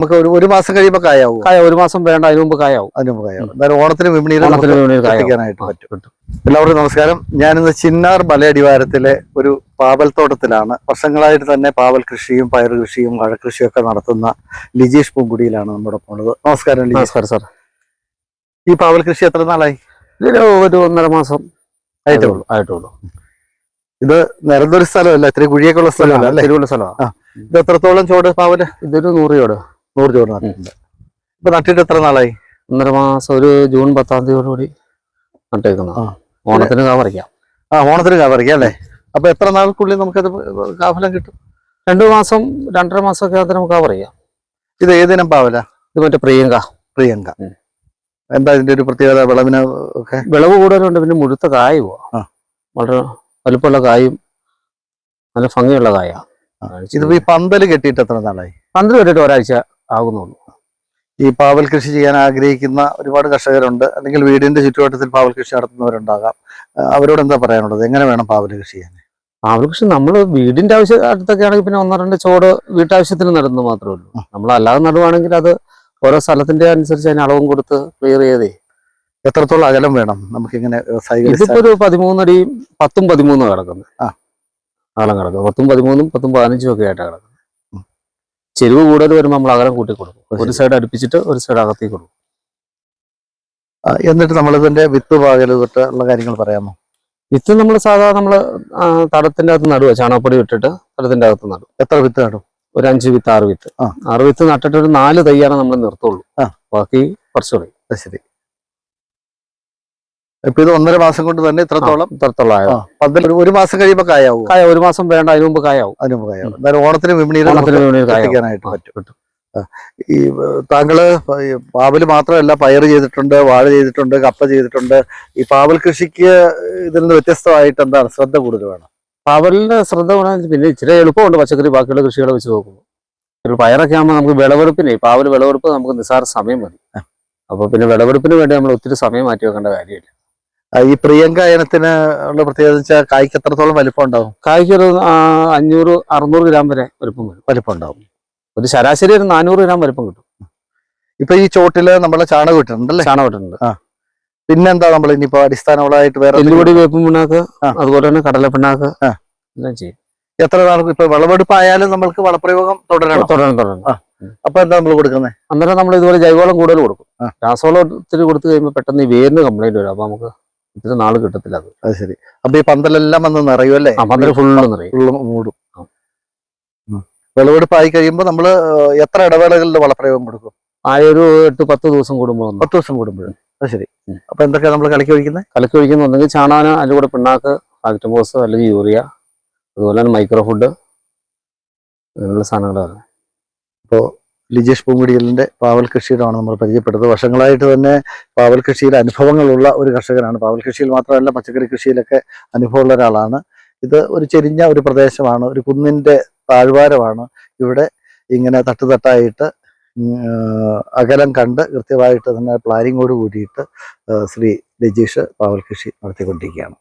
നമുക്ക് ഒരു ഒരു മാസം കഴിയുമ്പോൾ കായാവും? കായ. ഒരു മാസം വേണ്ട അതിനു മുമ്പ് കായാവും. അതിനു മുമ്പ് കായാവും. എന്തായാലും ഓണത്തിന് വിപണിയിൽ ഓണത്തിന് വിപണിയിൽ. പറ്റും. എല്ലാവർക്കും നമസ്കാരം. ഞാനിന്ന് ചിന്നാർ മലയടിവാരത്തിലെ ഒരു പാവൽ തോട്ടത്തിലാണ് വർഷങ്ങളായിട്ട് തന്നെ പാവൽ കൃഷിയും പയർ കൃഷിയും വാഴകൃഷിയും ഒക്കെ നടത്തുന്ന ലിജീഷ് പൂങ്കുടിയിലാണ് നമ്മുടെ പോണത് നമസ്കാരം ലിജീഷ്. നമസ്കാരം സാർ. ഈ പാവൽ കൃഷി എത്ര നാളായി? ഒരു ഒന്നര മാസം ആയിട്ടേ ആയിട്ടുള്ളൂ. ആയിട്ടുള്ളൂ. ഇത് നിരന്തര സ്ഥലമല്ല ഇത്തിരി കുഴിയൊക്കെ ഉള്ള സ്ഥലമല്ല സ്ഥലമാണ് ഇത് എത്രത്തോളം ചോട് പാവൽ? ഇതൊരു നൂറ് ചോട്. നൂറ് ചോറ് നട്ടിട്ടുണ്ട് ഇപ്പൊ നട്ടിട്ട് എത്ര നാളായി? ഒന്നര മാസം ഒരു ജൂൺ പത്താം തീയതിയോടുകൂടി നട്ടേക്കുന്നത്. ഓണത്തിന് കാവറിക്കാം ആ ഓണത്തിന് കാവറിക്കാം അല്ലേ? അപ്പൊ എത്ര നാൾക്കുള്ളിൽ നമുക്കത് കാഫലം കിട്ടും? രണ്ടു മാസം രണ്ടര മാസം ഒക്കെ ആകുമ്പോൾ നമുക്ക് കാവറിയാം ഇത് ഏതിനം പാവല? ഇത് മറ്റേ പ്രിയങ്ക. പ്രിയങ്ക. എന്താ ഇതിന്റെ ഒരു പ്രത്യേകത വിളവിന് ഒക്കെ? വിളവ് കൂടുതലുണ്ട് പിന്നെ മുഴുത്ത കായ. വളരെ വലുപ്പമുള്ള കായും നല്ല ഭംഗിയുള്ള കായ. ഇത് ഈ പന്തൽ കെട്ടിയിട്ട് എത്ര നാളായി? പന്തൽ കെട്ടിട്ട് ഒരാഴ്ച ആകുന്നുള്ളൂ. ഈ പാവൽ കൃഷി ചെയ്യാൻ ആഗ്രഹിക്കുന്ന ഒരുപാട് കർഷകരുണ്ട്. അല്ലെങ്കിൽ വീടിന്റെ ചുറ്റുവട്ടത്തിൽ പാവൽ കൃഷി നടത്തുന്നവരുണ്ടാകാം. അവരോട് എന്താ പറയാനുള്ളത്? എങ്ങനെ വേണം പാവൽ കൃഷി ചെയ്യാൻ? പാവൽ കൃഷി നമ്മൾ വീടിന്റെ ആവശ്യ അടുത്തൊക്കെ ആണെങ്കിൽ പിന്നെ ഒന്നോ രണ്ട് ചോട് വീട്ടാവശ്യത്തിന് നടുന്നത് മാത്രമേ ഉള്ളൂ. നമ്മൾ അല്ലാതെ നടുവാണെങ്കിൽ അത് ഓരോ സ്ഥലത്തിന്റെ അനുസരിച്ച് അതിന് അളവും കൊടുത്ത് ക്ലിയർ ചെയ്തേ. എത്രത്തോളം അകലം വേണം നമുക്ക് ഇങ്ങനെ ഇതിപ്പോ ഒരു പതിമൂന്നടിയും പത്തും പതിമൂന്നും കിടക്കുന്നത് ആ. അകലം കിടക്കും പത്തും പതിമൂന്നും പത്തും പതിനഞ്ചും ഒക്കെ ആയിട്ട് കിടക്കുന്നത്. ചെരുവ് കൂടുതൽ വരുമ്പോൾ നമ്മൾ അകലം കൂട്ടി കൊടുക്കും ഒരു സൈഡ് അടുപ്പിച്ചിട്ട് ഒരു സൈഡ് അകത്തേക്ക് കൊടുക്കും. എന്നിട്ട് നമ്മൾ ഇതിന്റെ വിത്ത് പാകൽ തൊട്ട് ഉള്ള കാര്യങ്ങൾ പറയാമോ? വിത്ത് നമ്മൾ സാധാരണ നമ്മൾ തടത്തിന്റെ അകത്ത് നടുക ചാണകപ്പൊടി ഇട്ടിട്ട് തടത്തിന്റെ അകത്ത് നടും. എത്ര വിത്ത് നടും? ഒരു അഞ്ച് വിത്ത് ആറ് വിത്ത്. ആറ് വിത്ത് നട്ടിട്ട് ഒരു നാല് തൈയാണ് നമ്മൾ നിർത്തുള്ളൂ. ബാക്കി കുറച്ചുകൂടി ശരി. ഇപ്പൊ ഇത് ഒന്നര മാസം കൊണ്ട് തന്നെ ഇത്രത്തോളം ഇത്രത്തോളം ഒരു- മാസം കഴിയുമ്പോൾ കായാവും? കായ ഒരു മാസം വേണ്ട അതിനുമ്പ് കായാവും. അതിന് മുമ്പ് കായാവും. എന്നാലും ഓണത്തിന് വിപണിയിൽ ഓണത്തിന് പറ്റും. ഈ താങ്കൾ പാവൽ മാത്രമല്ല പയർ ചെയ്തിട്ടുണ്ട് വാഴ ചെയ്തിട്ടുണ്ട് കപ്പ ചെയ്തിട്ടുണ്ട്. ഈ പാവൽ കൃഷിക്ക് ഇതിൽ നിന്ന് വ്യത്യസ്തമായിട്ട് എന്താണ് ശ്രദ്ധ കൂടുതൽ വേണം? പാവലിന്റെ ശ്രദ്ധ വേണം പിന്നെ ഇച്ചിരി എളുപ്പമുണ്ട് പച്ചക്കറി ബാക്കിയുള്ള കൃഷികളെ വെച്ച് നോക്കുമ്പോൾ. ഒരു പയറൊക്കെ ആകുമ്പോൾ നമുക്ക് വിളവെടുപ്പിനെ പാവൽ വിളവെടുപ്പ് നമുക്ക് നിസ്സാര സമയം മതി. അപ്പൊ പിന്നെ വിളവെടുപ്പിന് വേണ്ടി നമ്മൾ ഒത്തിരി സമയം മാറ്റി വെക്കേണ്ട കാര്യമില്ല. ഈ പ്രിയങ്ക ഇനത്തിന് ഉള്ള പ്രത്യേകത വെച്ചാൽ കായ്ക്ക് എത്രത്തോളം വലിപ്പം ഉണ്ടാവും? കായ്ക്ക് ഒരു അഞ്ഞൂറ് അറുന്നൂറ് ഗ്രാം വരെ വലിപ്പം വരും. വലിപ്പം ഉണ്ടാവും. ഒരു ശരാശരി ഒരു നാനൂറ് ഗ്രാം വലിപ്പം കിട്ടും. ഇപ്പൊ ഈ ചോട്ടിൽ നമ്മളെ ചാണകം ഇട്ടിട്ടുണ്ടല്ലേ ചാണകം ഇട്ടിട്ടുണ്ട് പിന്നെന്താ നമ്മൾ ഇനിയിപ്പോ അടിസ്ഥാനമുള്ളതായിട്ട് വേറെ എല്ലുപൊടി വേപ്പും പിണ്ണാക്ക് അതുപോലെ തന്നെ കടല പിണ്ണാക്ക്. എല്ലാം ചെയ്യും. എത്ര നാൾക്ക് ഇപ്പൊ വിളവെടുപ്പായാലും നമ്മൾക്ക് വളപ്രയോഗം തുടരണം. തുടരണം തുടരണം. അപ്പൊ എന്താ നമ്മൾ കൊടുക്കുന്നത് അന്നേരം നമ്മൾ ഇതുപോലെ ജൈവവളം കൂടുതൽ കൊടുക്കും. രാസവളം ഒത്തിരി കൊടുത്തു കഴിയുമ്പോൾ പെട്ടെന്ന് ഈ വേരിന് കംപ്ലൈന്റ് വരും. അപ്പൊ നമുക്ക് ഇത്തിരി നാൾ കിട്ടത്തില്ല അത്. അത് ശരി. അപ്പൊ ഈ പന്തലെല്ലാം വന്ന് നിറയും അല്ലേ? ആ പന്തൽ ഫുള്ള് നിറയും. ഫുള്ള് മൂടും. വിളവെടുപ്പായി കഴിയുമ്പോൾ നമ്മൾ എത്ര ഇടവേളകളിൽ വളപ്രയോഗം കൊടുക്കും? ആ ഒരു എട്ട് പത്ത് ദിവസം കൂടുമ്പോൾ പത്ത് ദിവസം കൂടുമ്പോഴും. അത് ശരി. അപ്പൊ എന്തൊക്കെയാ നമ്മൾ കലക്കി ഒഴിക്കുന്നത് കലക്കി ഒഴിക്കുന്ന ഒന്നെങ്കിൽ ചാണാന അതിന്റെ കൂടെ പിണ്ണാക്ക് ആക്ടംബോസ് അല്ലെങ്കിൽ യൂറിയ അതുപോലെ തന്നെ മൈക്രോ ഫുഡ് അങ്ങനെയുള്ള സാധനങ്ങളാണ് ലിജേഷ് പൂങ്കുടിയലിന്റെ പാവൽ കൃഷിയിലാണ് നമ്മൾ പരിചയപ്പെട്ടത് വർഷങ്ങളായിട്ട് തന്നെ പാവൽ കൃഷിയിൽ അനുഭവങ്ങളുള്ള ഒരു കർഷകനാണ്. പാവൽ കൃഷിയിൽ മാത്രമല്ല പച്ചക്കറി കൃഷിയിലൊക്കെ അനുഭവമുള്ള ഒരാളാണ്. ഇത് ഒരു ചെരിഞ്ഞ ഒരു പ്രദേശമാണ്. ഒരു കുന്നിന്റെ താഴ്വാരമാണ്. ഇവിടെ ഇങ്ങനെ തട്ടുതട്ടായിട്ട് അകലം കണ്ട് കൃത്യമായിട്ട് തന്നെ പ്ലാനിങ്ങോട് കൂടിയിട്ട് ശ്രീ രജീഷ് പാവൽ കൃഷി നടത്തിക്കൊണ്ടിരിക്കുകയാണ്.